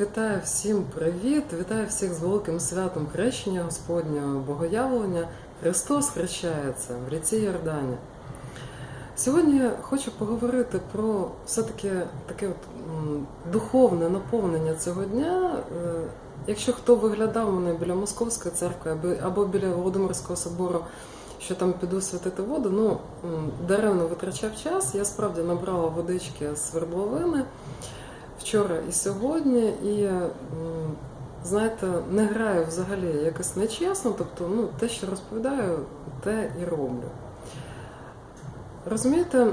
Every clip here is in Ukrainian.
вітаю всім привіт! Вітаю всіх з великим святом Хрещення Господнього Богоявлення. Христос хрещається в ріці Йордані. Сьогодні хочу поговорити про все-таки таке от, духовне наповнення цього дня. Е, Якщо хто виглядав мене біля Московської церкви або- біля Володимирського собору, що там піду святити воду, ну даремно витрачав час. Я справді набрала водички з свердловини вчора і сьогодні, і знаєте, не граю взагалі якось нечесно, тобто ну, те, що розповідаю, те і роблю. Розумієте,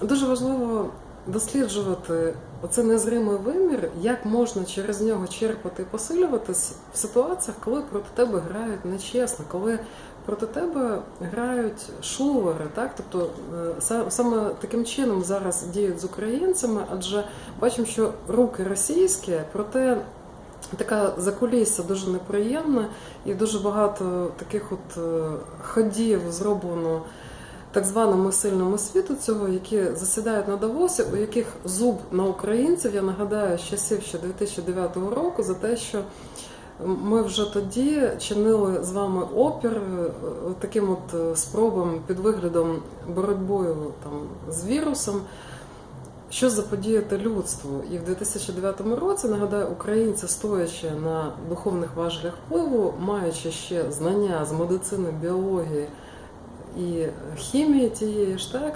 дуже важливо досліджувати оце незримий вимір, як можна через нього черпати і посилюватись в ситуаціях, коли проти тебе грають нечесно, коли проти тебе грають шулери, так? Тобто е, саме таким чином зараз діють з українцями, адже бачимо, що руки російські, проте така закулісся дуже неприємна, і дуже багато таких от е, ходів зроблено так званому сильному світу цього, які засідають на Давосі, у яких зуб на українців, я нагадаю, з часів ще 2009 року за те, що ми вже тоді чинили з вами опір е, таким от е, спробам під виглядом боротьбою там з вірусом. Що заподіяти людству? І в 2009 році, нагадаю, українці, стоячи на духовних важелях впливу, маючи ще знання з медицини, біології і хімії тієї ж так,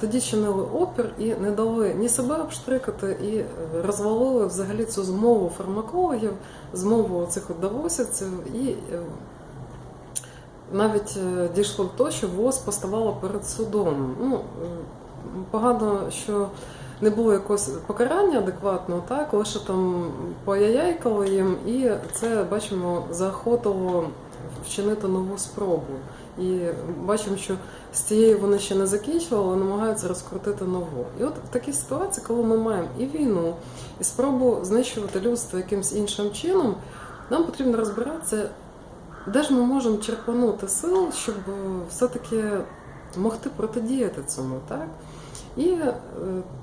тоді чинили опір і не дали ні себе обштрикати, і е, розвалили взагалі цю змову фармакологів, змову цих от давосівців, і е, навіть е, дійшло до того, що ВОЗ поставала перед судом. Ну, погано, що не було якогось покарання адекватного, так, лише там пояяйкали їм, і це бачимо заохотило вчинити нову спробу. І бачимо, що з цією вони ще не закінчили, але намагаються розкрутити нову. І от в такій ситуації, коли ми маємо і війну, і спробу знищувати людство якимось іншим чином, нам потрібно розбиратися, де ж ми можемо черпанути сил, щоб е, все-таки могти протидіяти цьому, так? І е,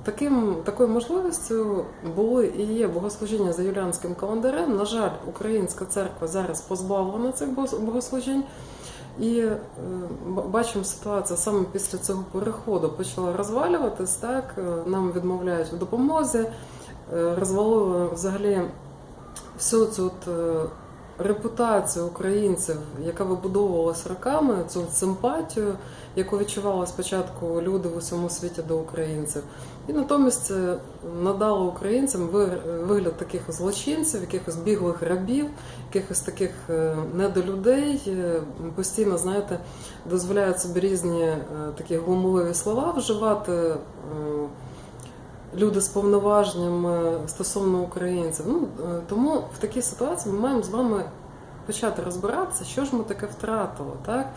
таким, такою можливістю були і є богослужіння за юліанським календарем. На жаль, українська церква зараз позбавлена цих богос- богослужінь. І е, бачимо ситуацію саме після цього переходу почала розвалюватись. Так Е, нам відмовляють в допомозі, е, розвалили взагалі всю цю от, репутацію українців, яка вибудовувалась роками, цю симпатію, яку відчували спочатку люди в усьому світі до українців, і натомість надали українцям ви- вигляд таких злочинців, якихось біглих рабів, якихось таких е, недолюдей, е, постійно, знаєте, дозволяють собі різні е, такі глумливі слова вживати. Люди з повноваженнями стосовно українців. Ну е, тому в такій ситуації ми маємо з вами почати розбиратися, що ж ми таке втратили, так?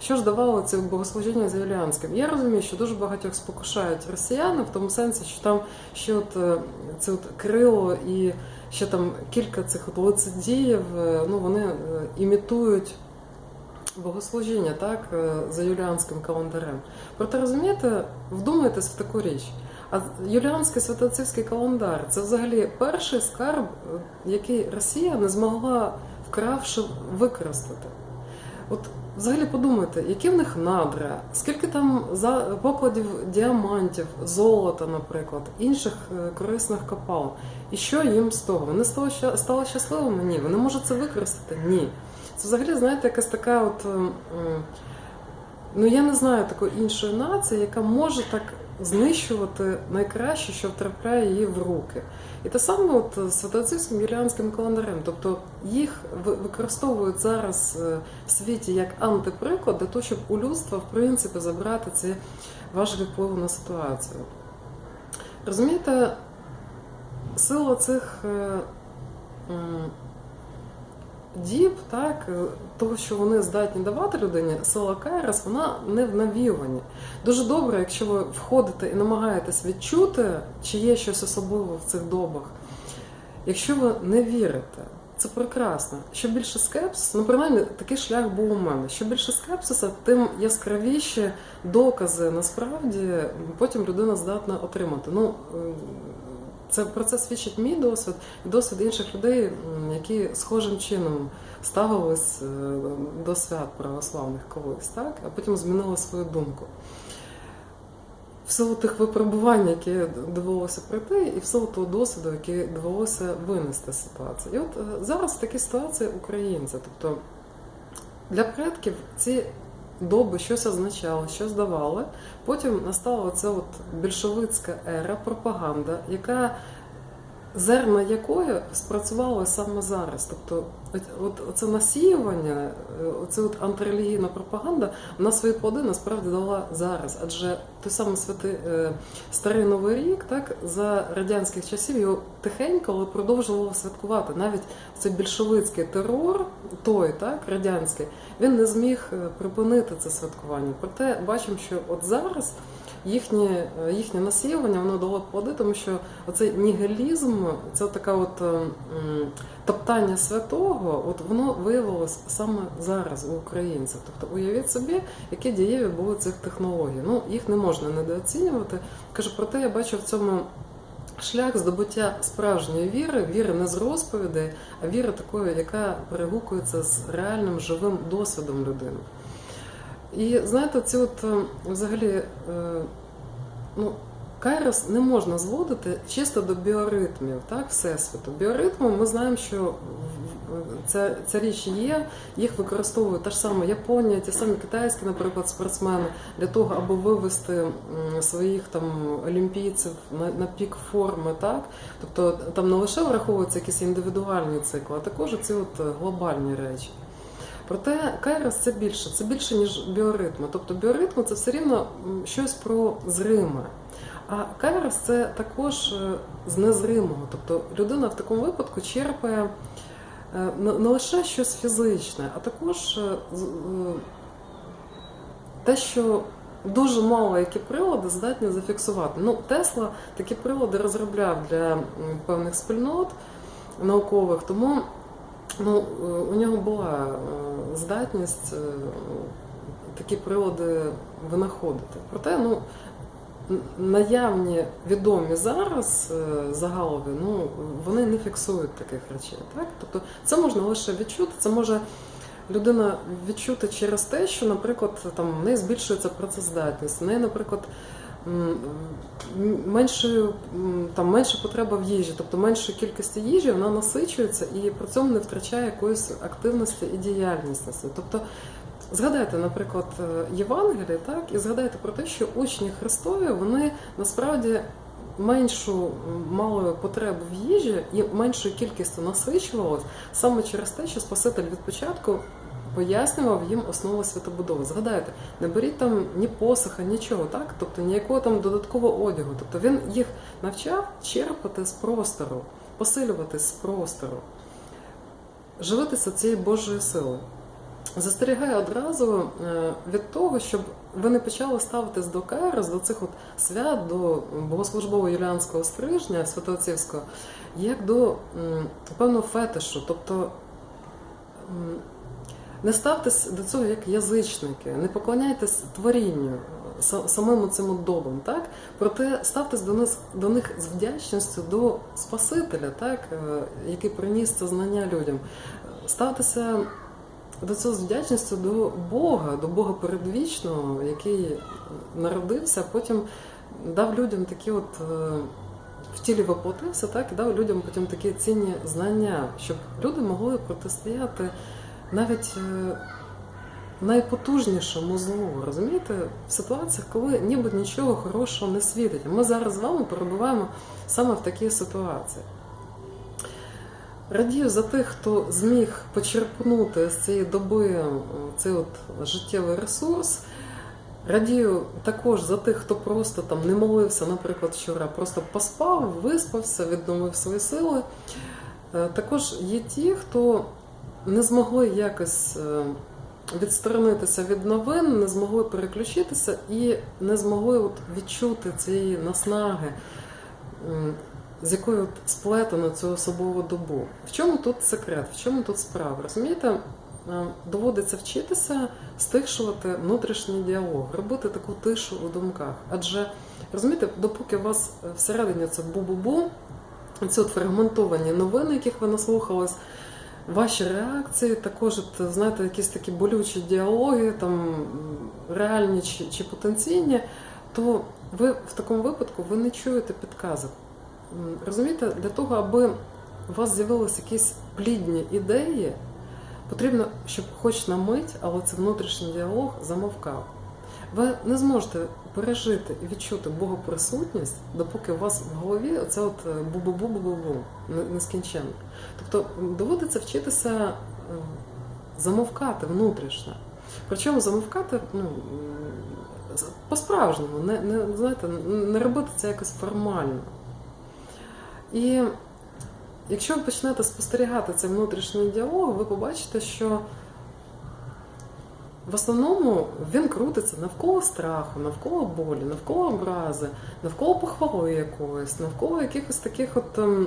Що ж давало це богослужіння з Юліанським? Я розумію, що дуже багатьох спокушають росіяни в тому сенсі, що там ще от е, це от крило і ще там кілька цих лицедіїв, е, ну вони імітують богослужіння так, за юліанським календарем. Проте розумієте, вдумайтесь в таку річ. А юліанський святоцівський календар це взагалі перший скарб, е, який Росія не змогла вкравши використати. От взагалі подумайте, які в них надра, скільки там покладів діамантів, золота, наприклад, інших е, корисних копалин. І що їм з того? Вони стали, ща- стали щасливими? Ні. Вони можуть це використати? Ні. Це взагалі, знаєте, якась така от. Ну я не знаю такої іншої нації, яка може так знищувати найкраще, що втрапляє її в руки. І те саме от з святоцівським юліанським календарем. Тобто їх використовують зараз е, в світі як антиприклад для того, щоб у людства в принципі забрати ці важелі впливу на ситуацію. Розумієте, сила цих е, діб, так, е, того, що вони здатні давати людині, сила Кайрос, вона не в навіюванні. Дуже добре, якщо ви входите і намагаєтесь відчути, чи є щось особливе в цих добах. Якщо ви не вірите, це прекрасно. Що більше скепсис, ну принаймні такий шлях був у мене. Що більше скепсиса, тим яскравіші докази насправді потім людина здатна отримати. Ну, е, це про це свідчить мій досвід і досвід інших людей, які схожим чином ставились е, до свят православних колись, так? а потім змінили свою думку. В силу тих випробувань, які довелося пройти, і в силу того досвіду, який довелося винести з ситуації. І от е, зараз в такій ситуації українці. Тобто для предків ці доби щось означали, щось давали. Потім настала от більшовицька ера, пропаганда, яка зерна якої спрацювало саме зараз. Тобто, от, це насіювання, е, оце от антирелігійна пропаганда, вона свої плоди насправді дала зараз. Адже той самий святий е, старий новий рік, так за радянських часів його тихенько, але продовжували святкувати. Навіть цей більшовицький терор, той так радянський, він не зміг е, припинити це святкування. Проте бачимо, що от зараз їхнє, е, їхнє насіювання воно дало плоди, тому що оцей нігілізм, це така от е, топтання святого, от воно виявилось саме зараз у українців. Тобто уявіть собі, які дієві були цих технологій. Ну їх не можна недооцінювати. Кажу, проте я бачу в цьому. Шлях здобуття справжньої віри, віри не з розповідей, а віри такої, яка перегукується з реальним живим досвідом людини. І знаєте, ці от е, взагалі, е, ну, кайрос не можна зводити чисто до біоритмів, так, Всесвіту. Біоритми ми знаємо, що ця, ця річ є, їх використовують та ж сама Японія, ті самі китайські, наприклад, спортсмени для того, аби вивести своїх там олімпійців на, на пік форми, так? Тобто там не лише враховуються якісь індивідуальні цикли, а також ці от е, глобальні речі. Проте кайрос це більше, це більше, ніж біоритми. Тобто біоритми це все рівно щось про зриме. А кайрос це також е, з незримого. Тобто людина в такому випадку черпає е, не лише щось фізичне, а також е, те, що дуже мало які прилади здатні зафіксувати. Ну, Тесла такі прилади розробляв для певних спільнот наукових, тому ну, е, у нього була е, здатність е, такі прилади винаходити. Проте, ну, наявні відомі зараз загалові, ну, вони не фіксують таких речей. Так? Тобто це можна лише відчути, це може людина відчути через те, що, наприклад, там в неї збільшується працездатність, в неї, наприклад, м, м, меншою, там, менша потреба в їжі, тобто меншої кількості їжі вона насичується і при цьому не втрачає якоїсь активності і діяльності. Тобто Згадайте, наприклад, е, Євангеліє, так, і згадайте про те, що учні Христові вони насправді меншу мали потребу в їжі і меншою кількістю насичувалися саме через те, що Спаситель від початку пояснював їм основу святобудови. Згадайте, не беріть там ні посоха, нічого, так? Тобто ніякого там додаткового одягу. Тобто він їх навчав черпати з простору, посилюватись з простору, живитися цією Божою силою. Застерігаю одразу е, від того, щоб ви не почали ставитись до Кайрос, до цих от свят, до богослужбового юліанського стрижня святоотцівського, як до певного фетишу. Тобто не ставтесь до цього як язичники, не поклоняйтесь творінню, самим цим от добам, так? Проте ставтесь до них, до них з вдячністю до Спасителя, так? е, який приніс це знання людям. Ставтеся до цього з вдячністю до Бога, до Бога передвічного, який народився, а потім дав людям такі от е, в тілі воплотився, так і дав людям потім такі цінні знання, щоб люди могли протистояти навіть е, найпотужнішому злу, розумієте, в ситуаціях, коли ніби нічого хорошого не світить. Ми зараз з вами перебуваємо саме в такій ситуації. Радію за тих, хто зміг почерпнути з цієї доби е, цей от життєвий ресурс. Радію також за тих, хто просто там не молився, наприклад, вчора, просто поспав, виспався, відновив свої сили. Е, Також є ті, хто не змогли якось е, відсторонитися від новин, не змогли переключитися і не змогли от відчути цієї наснаги, з якою от сплетено цю особову добу. В чому тут секрет? В чому тут справа? Розумієте? Е, Доводиться вчитися стишувати внутрішній діалог, робити таку тишу у думках. Адже розумієте, допоки у вас всередині це бу-бу-бу, ці от фрагментовані новини, яких ви наслухались, ваші реакції, також, знаєте, якісь такі болючі діалоги, там реальні чи, чи потенційні, то ви в такому випадку ви не чуєте підказок. Розумієте, для того, аби у вас з'явилися якісь плідні ідеї, потрібно, щоб хоч на мить, але це внутрішній діалог замовкав. Ви не зможете пережити і відчути Богоприсутність, допоки у вас в голові оце от е, бу-бу-бу-бу-бу-бу не- нескінченно. Тобто доводиться вчитися е, замовкати внутрішньо. Причому замовкати ну, по-справжньому, не, не, знаєте, не робити це якось формально. І якщо ви почнете спостерігати цей внутрішній діалог, ви побачите, що в основному він крутиться навколо страху, навколо болі, навколо образи, навколо похвали якоїсь, навколо якихось таких от ем,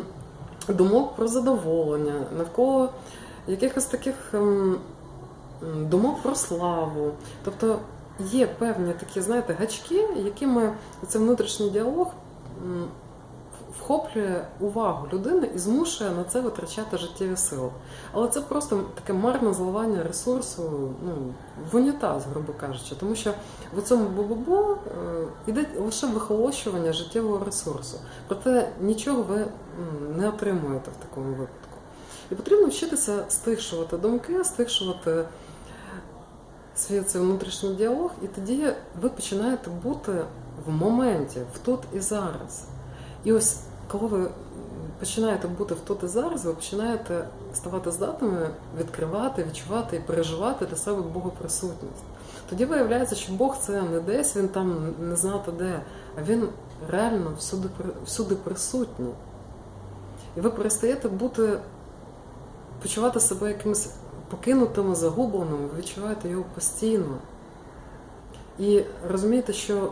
думок про задоволення, навколо якихось таких ем, думок про славу. Тобто є певні такі, знаєте, гачки, якими цей внутрішній діалог вхоплює увагу людини і змушує на це витрачати життєві сили. Але це просто таке марне зливання ресурсу ну, в унітаз, грубо кажучи, тому що в цьому бу-бу-бу е, лише вихолощування життєвого ресурсу. Проте нічого ви не отримуєте в такому випадку. І потрібно вчитися стишувати думки, стишувати свій цей внутрішній діалог, і тоді ви починаєте бути в моменті, в тут і зараз. І ось коли ви починаєте бути в тут зараз, ви починаєте ставати здатними відкривати, відчувати і переживати для себе Богоприсутність. Тоді виявляється, що Бог це не десь, він там не знати де, а він реально всюди, всюди присутній. І ви перестаєте бути, почувати себе якимось покинутими, загубленими, ви відчуваєте його постійно. І розумієте, що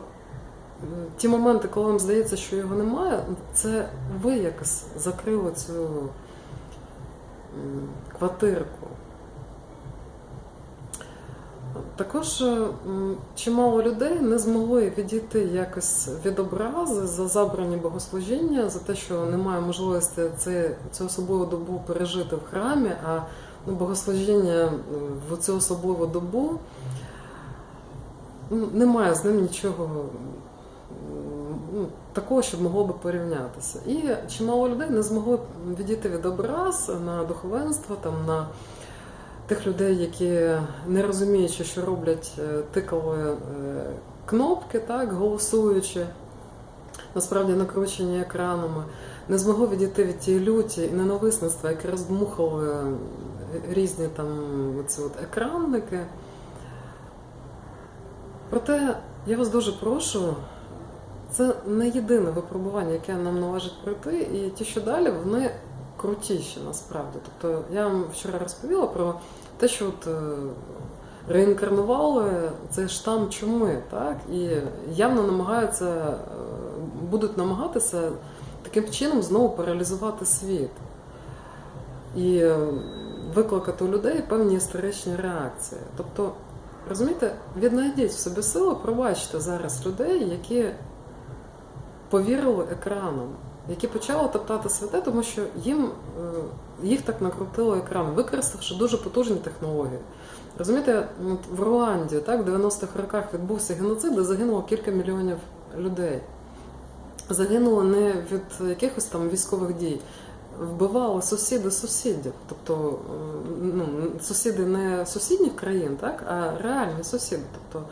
ті моменти, коли вам здається, що його немає, це ви якось закрили цю квартирку. Також чимало людей не змогли відійти якось від образи за забрані богослужіння, за те, що немає можливості цю особливу добу пережити в храмі, а ну, богослужіння в цю особливу добу немає з ним нічого ну, такого, щоб могло би порівнятися. І чимало людей не змогли відійти від образ на духовенство, там, на тих людей, які не розуміючи, що роблять, е, тикали е, кнопки, так, голосуючи, насправді накручені екранами, не змогли відійти від тієї люті і ненависництва, які роздмухали е, різні там оці от екранники. Проте я вас дуже прошу, це не єдине випробування, яке нам належить пройти, і ті, що далі, вони крутіші насправді. Тобто я вам вчора розповіла про те, що от е, реінкарнували цей штам чуми, так? І явно намагаються, е, будуть намагатися таким чином знову паралізувати світ. І е, викликати у людей певні історичні реакції. Тобто, розумієте, віднайдіть в собі сили, пробачте зараз людей, які повірили екранам, які почали топтати святе, тому що їм е, їх так накрутило екран, використавши дуже потужні технології. Розумієте, в Руанді так, в 90-х роках відбувся геноцид, де загинуло кілька мільйонів людей. Загинуло не від якихось там військових дій. Вбивали сусіди сусідів, тобто е, ну, сусіди не сусідніх країн, так, а реальні сусіди. Тобто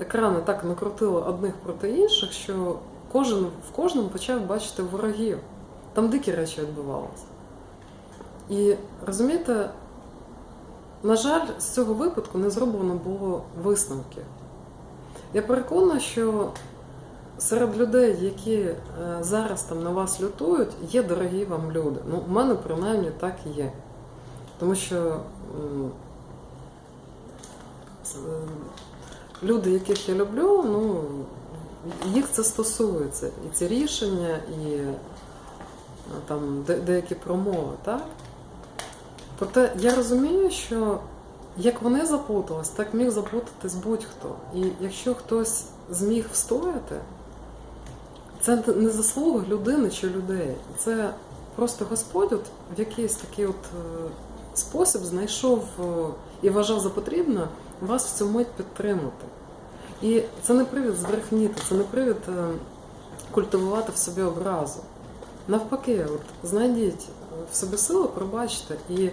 екрани так накрутили одних проти інших, що кожен в кожному почав бачити ворогів. Там дикі речі відбувалися. І розумієте, на жаль, з цього випадку не зроблено було висновків. Я переконана, що серед людей, які е, зараз там на вас лютують, є дорогі вам люди. Ну, у мене принаймні так і є. Тому що е, люди, яких я люблю, ну, їх це стосується. І ці рішення, і там деякі промови, так? Проте я розумію, що як вони заплутались, так міг заплутатись будь-хто. І якщо хтось зміг встояти, це не заслуга людини чи людей. Це просто Господь от в якийсь такий от е, спосіб знайшов е, і вважав за потрібне вас в цю мить підтримати. І це не привід зверхніти, це не привід е, культивувати в собі образу. Навпаки, от знайдіть в собі силу, пробачте і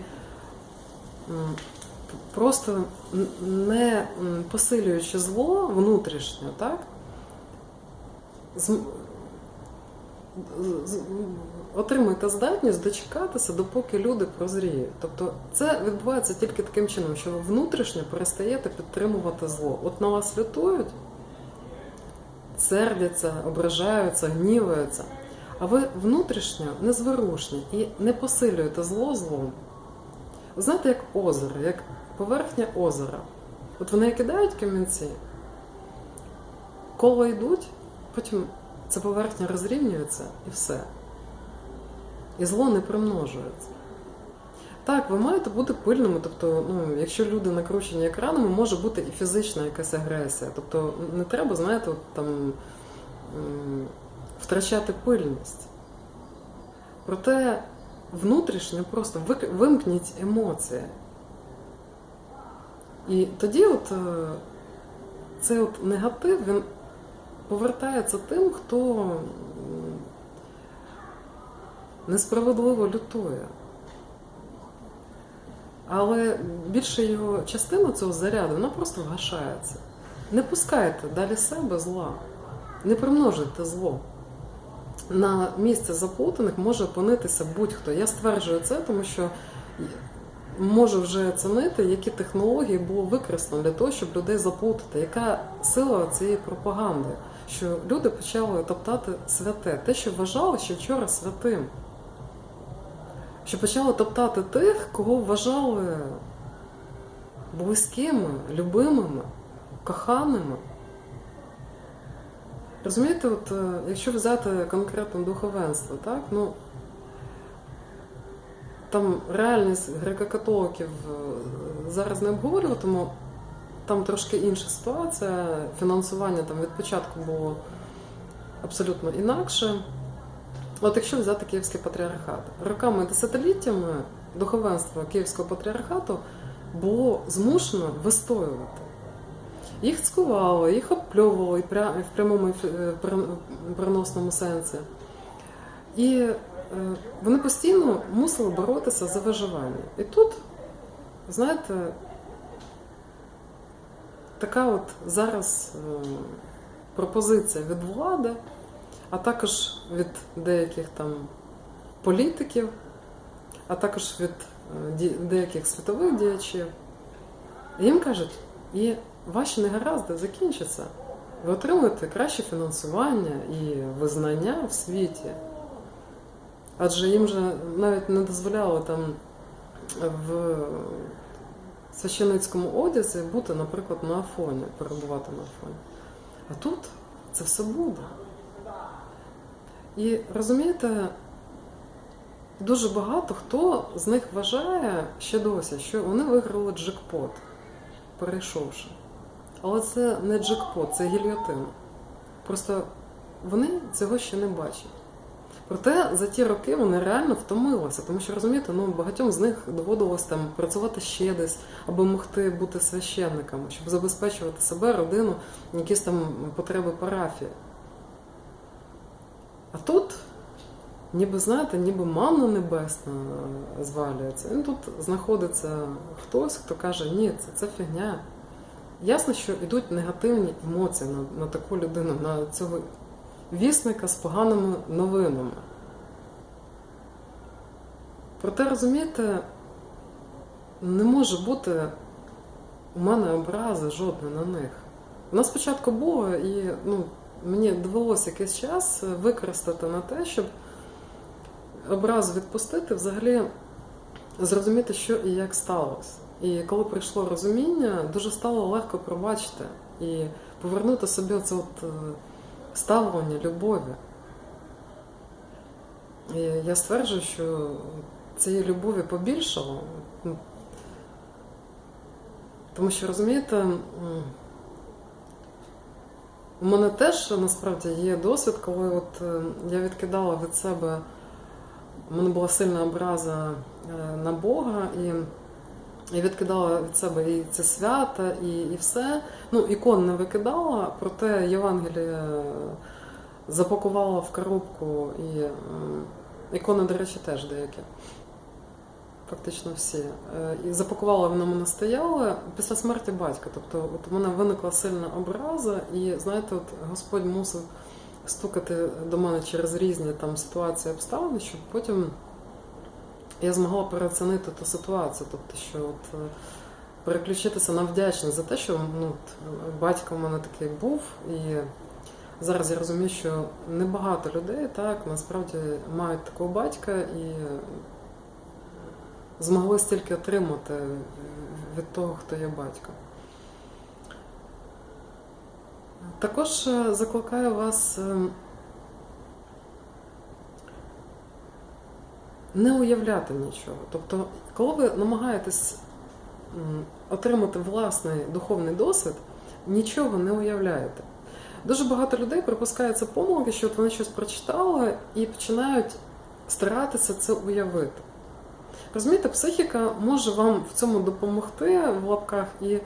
просто не посилюючи зло внутрішнє, так? з- отримуйте здатність дочекатися, допоки люди прозріють. Тобто це відбувається тільки таким чином, що ви внутрішньо перестаєте підтримувати зло. От на вас лютують, сердяться, ображаються, гніваються. А ви внутрішньо незворушні і не посилюєте зло злом. Ви знаєте, як озеро, як поверхня озера. От вони кидають камінці, коло йдуть, потім ця поверхня розрівнюється і все. І зло не примножується. Так, ви маєте бути пильними, тобто, ну, якщо люди накручені екранами, може бути і фізична якась агресія. Тобто не треба, знаєте, от, там, втрачати пильність. Проте внутрішньо просто вимкніть емоції. І тоді от, е, цей от негатив він повертається тим, хто несправедливо лютує. Але більша його частина цього заряду, вона просто вгашається. Не пускайте далі себе зла, не примножуйте зло. На місце заплутаних може опинитися будь-хто. Я стверджую це, тому що можу вже оцінити, які технології було використано для того, щоб людей заплутати. Яка сила цієї пропаганди? Що люди почали топтати святе, те, що вважали ще вчора святим. Що почали топтати тих, кого вважали близькими, любимими, коханими. Розумієте, от е, якщо взяти конкретно духовенство, так, ну там реальність греко-католиків е, зараз не обговорюватиму, там трошки інша ситуація. Фінансування там від початку було абсолютно інакше. От якщо взяти Київський патріархат, роками десятиліттями духовенство Київського патріархату було змушено вистоювати. Їх цькували, їх обпльовували в прямому е, перен- переносному сенсі. І е, вони постійно мусили боротися за виживання. І тут, знаєте, така от зараз е, пропозиція від влади, а також від деяких там політиків, а також від е, деяких світових діячів. Їм кажуть, і ваші негаразди закінчаться. Ви отримуєте краще фінансування і визнання в світі. Адже їм же навіть не дозволяли там в священицькому одязі бути, наприклад, на Афоні, перебувати на Афоні. А тут це все буде. І розумієте, дуже багато хто з них вважає ще досі, що вони виграли джекпот, перейшовши. Але це не джекпот, це гільйотина. Просто вони цього ще не бачать. Проте за ті роки вони реально втомилися, тому що розумієте, ну багатьом з них доводилось там працювати ще десь, аби могти бути священниками, щоб забезпечувати себе, родину, якісь там потреби парафії. А тут, ніби знаєте, ніби манна небесна звалюється. І тут знаходиться хтось, хто каже, ні, це, це фігня. Ясно, що йдуть негативні емоції на, на таку людину, на цього вісника з поганими новинами. Проте, розумієте, не може бути у мене образи жодної на них. Вона спочатку було, і ну, мені довелося якийсь час використати на те, щоб образу відпустити, взагалі зрозуміти, що і як сталося. І коли прийшло розуміння, дуже стало легко пробачити і повернути собі це от е, ставлення любові. І я стверджую, що цієї любові побільшало. Тому що, розумієте, у мене теж насправді є досвід, коли от е, я відкидала від себе У мене була сильна образа е, на Бога, і я відкидала від себе і це свята, і, і все. Ну, ікон не викидала, проте Євангеліє запакувала в коробку, і ікони, до речі, теж деякі. Фактично всі. Е, І запакувала вона мене стояла після смерті батька. Тобто, от у мене виникла сильна образа, і знаєте, от Господь мусив стукати до мене через різні там ситуації обставини, щоб потім я змогла переоцінити ту ситуацію. Тобто, що от е, переключитися на вдячність за те, що ну, батько в мене такий був, і зараз я розумію, що небагато людей так насправді мають такого батька і змогли стільки отримати від того, хто є батько. Також е, закликаю вас е, не уявляти нічого. Тобто, коли ви намагаєтесь отримати власний духовний досвід, нічого не уявляєте. Дуже багато людей припускаються помилки, що от вони щось прочитали і починають старатися це уявити. Розумієте, психіка може вам в цьому допомогти в лапках і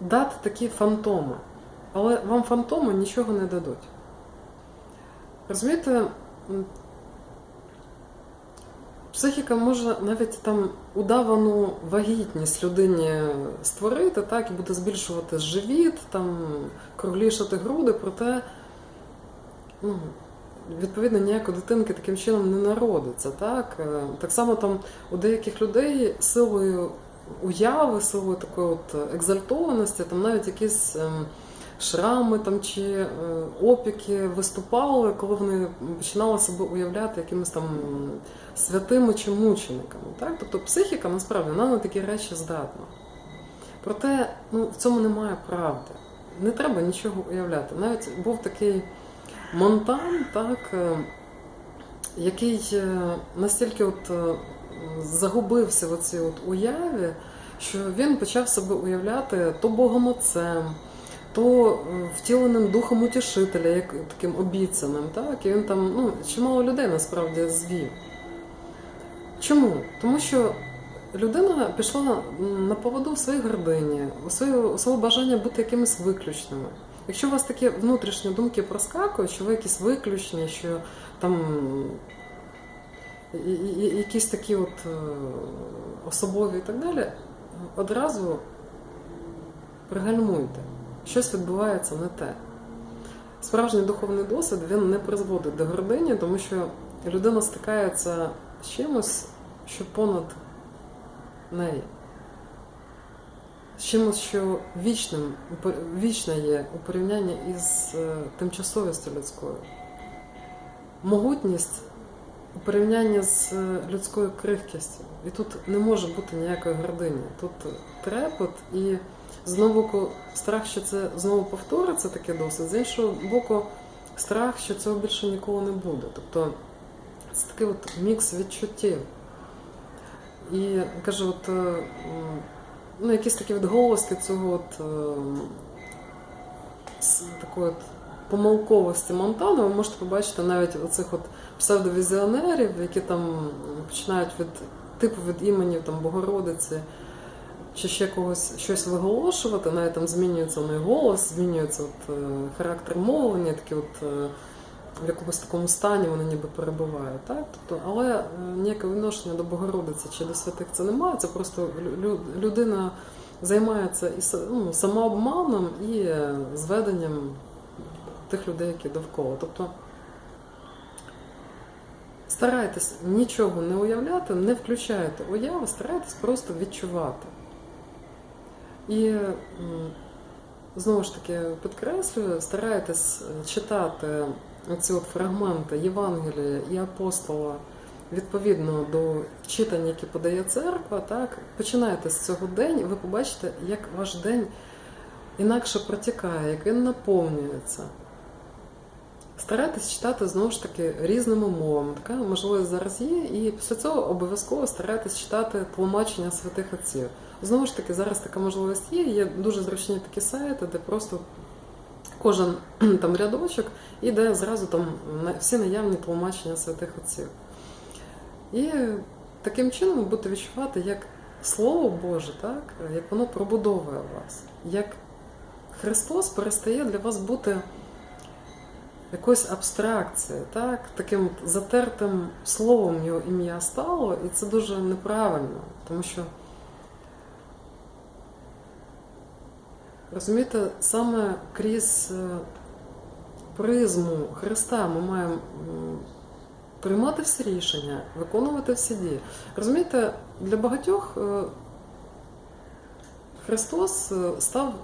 дати такі фантоми. Але вам фантоми нічого не дадуть. Розумієте, психіка може навіть там удавану вагітність людині створити, так, і буде збільшувати живіт, там, круглішати груди, проте ну, відповідно ніякої дитинки таким чином не народиться. Так, Е, так само там у деяких людей силою уяви, силою такої от екзальтованості, там навіть якісь ем, шрами там чи е, опіки виступали, коли вони починали себе уявляти якимись там святими чи мучениками. Так? Тобто психіка насправді вона на такі речі здатна. Проте ну, в цьому немає правди. Не треба нічого уявляти. Навіть був такий Монтан, так, е, який е, настільки от е, загубився в цій от уяві, що він почав себе уявляти то Богом Отцем, то втіленим духом утішителя, як таким обіцяним. Так? І він там ну, чимало людей насправді звів. Чому? Тому що людина пішла на поводу у своїй гордині, у своє бажання бути якимись виключними. Якщо у вас такі внутрішні думки проскакують, що ви якісь виключні, що там якісь такі от е, особові і так далі, одразу пригальмуйте. Щось відбувається не те. Справжній духовний досвід він не призводить до гордині, тому що людина стикається з чимось, що понад неї. Чимось, що вічним, вічне є у порівнянні із е, тимчасовістю людською. Могутність у порівнянні з е, людською крихкістю. І тут не може бути ніякої гордині. Тут трепот і з одного боку страх, що це знову повториться таке досить, з іншого боку, страх, що цього більше ніколи не буде. Тобто це такий от мікс відчуттів. І кажу, от е, ну, якісь такі відголоски цього от, е, такої от помилковості Монтана, ви можете побачити навіть оцих от псевдовізіонерів, які там починають від типу від імені там, Богородиці чи ще когось щось виголошувати, навіть там змінюється неї голос, змінюється от, е, характер мовлення, такі от. В якомусь такому стані вони ніби перебувають. Так? Тобто, але е, ніяке відношення до Богородиці чи до святих це немає. Це просто лю- лю- людина займається і ну, самообманом і е, зведенням тих людей, які довкола. Тобто старайтесь нічого не уявляти, не включайте уяву, старайтесь просто відчувати. І знову ж таки підкреслюю, старайтесь е, читати от фрагменти Євангелія і апостола відповідно до читань, які подає церква. Так, починайте з цього день, ви побачите, як ваш день інакше протікає, як він наповнюється. Старайтесь читати знову ж таки різними мовами. Така можливість зараз є, і після цього обов'язково старайтесь читати тлумачення святих отців. Знову ж таки, зараз така можливість є. Є дуже зручні такі сайти, де просто кожен там рядочок іде зразу там всі наявні тлумачення святих отців. І таким чином ви будете відчувати, як Слово Боже, так, як воно пробудовує вас, як Христос перестає для вас бути якоюсь абстракцією, так, таким затертим словом його ім'я стало, і це дуже неправильно, тому що розумієте, саме крізь е, призму Христа ми маємо приймати всі рішення, виконувати всі дії. Розумієте, для багатьох е, Христос е, став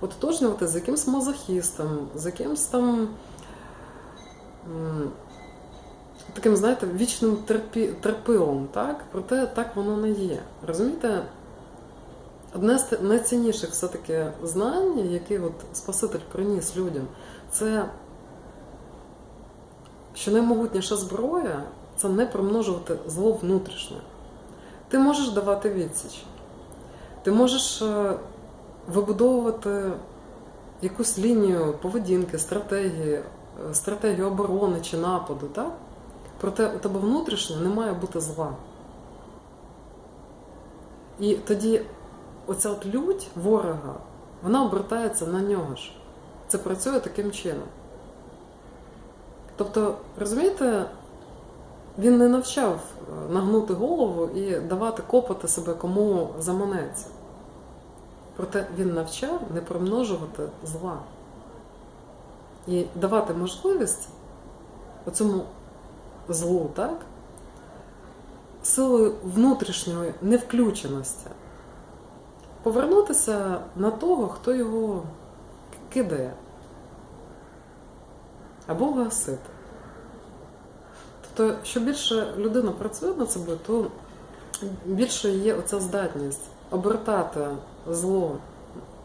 ототожнювати з якимсь мазохістом, з якимсь там таким, знаєте, вічним терпі, терпилом, так? Проте так воно не є. Розумієте? Одне з найцінніших все-таки знань, які от Спаситель приніс людям, це що наймогутніша зброя це не примножувати зло внутрішнє. Ти можеш давати відсіч, ти можеш е, вибудовувати якусь лінію поведінки, стратегії, е, стратегію оборони чи нападу, так? Проте у тебе внутрішнє не має бути зла. І тоді оця от лють ворога, вона обертається на нього ж. Це працює таким чином. Тобто, розумієте, він не навчав е, нагнути голову і давати копати себе кому заманеться. Проте він навчав не примножувати зла і давати можливість оцьому злу, так? Силою внутрішньої невключеності повернутися на того, хто його кидає або гасити. Тобто, що більше людина працює над собою, то більше є оця здатність обертати зло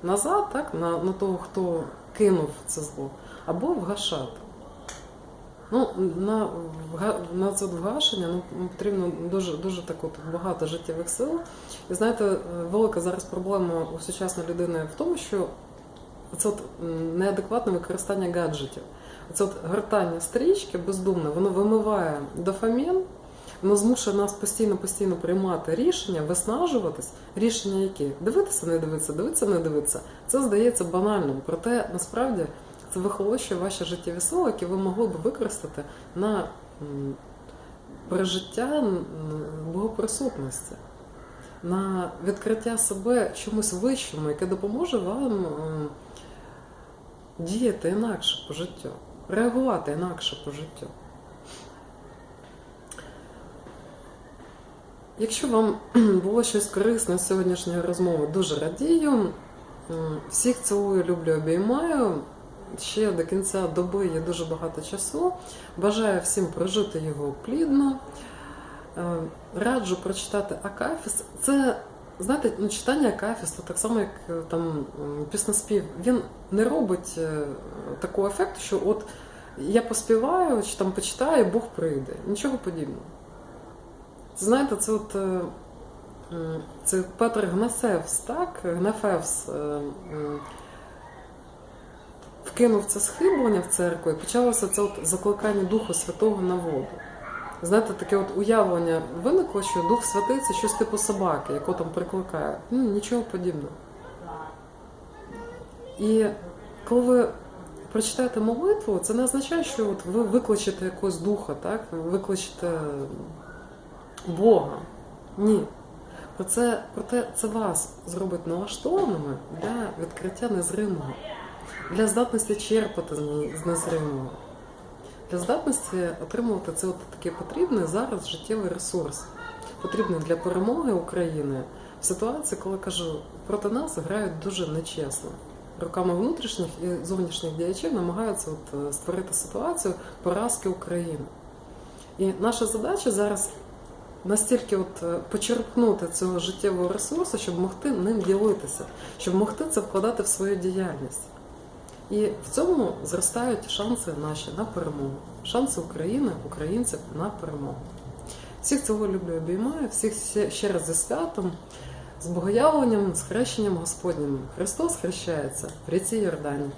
назад, так, на, на того, хто кинув це зло, або вгашати. Ну, на, на це вгашення ну, потрібно дуже, дуже так от багато життєвих сил. І знаєте, е, велика зараз проблема у сучасної людини в тому, що це от неадекватне використання гаджетів. Це от гортання стрічки бездумне, воно вимиває дофамін, воно змушує нас постійно-постійно приймати рішення, виснажуватись. Рішення які? Дивитися, не дивитися, дивитися, не дивитися. Це здається банальним. Проте насправді це вихолощує ваші життєві сили, які ви могли б використати на пережиття богоприсутності, на відкриття себе чомусь вищому, яке допоможе вам діяти інакше по життю, реагувати інакше по життю. Якщо вам було щось корисне з сьогоднішньої розмови, дуже радію. Всіх цілую, люблю, обіймаю. Ще до кінця доби є дуже багато часу. Бажаю всім прожити його плідно. Е, Раджу прочитати Акафіс. Це, знаєте, ну, читання Акафісту, так само, як е, там м, піснеспів, він не робить е, такого ефекту, що от я поспіваю чи там почитаю, Бог прийде. Нічого подібного. Знаєте, це от. Це Петр Гнасевс, так? Гнафевс вкинув це схиблення в церкву і почалося це от закликання Духу Святого на воду. Знаєте, таке от уявлення виникло, що Дух Святий це щось типу собаки, яку там прикликає. Ну, нічого подібного. І коли ви прочитаєте молитву, це не означає, що от ви викличете якогось духа, так? ви викличете Бога. Ні. Проте, це вас зробить налаштованими для відкриття незримого, для здатності черпати з не- незримого, для здатності отримувати це от такий потрібний зараз життєвий ресурс, потрібний для перемоги України в ситуації, коли кажу, проти нас грають дуже нечесно. Руками внутрішніх і зовнішніх діячів намагаються от е, створити ситуацію поразки України. І наша задача зараз настільки от е, почерпнути цього життєвого ресурсу, щоб могти ним ділитися, щоб могти це вкладати в свою діяльність. І в цьому зростають шанси наші на перемогу, шанси України, українців на перемогу. Всіх цього люблю, обіймаю, всіх ще- раз зі святом, з богоявленням, з хрещенням Господнім. Христос хрещається в ріці Йордані.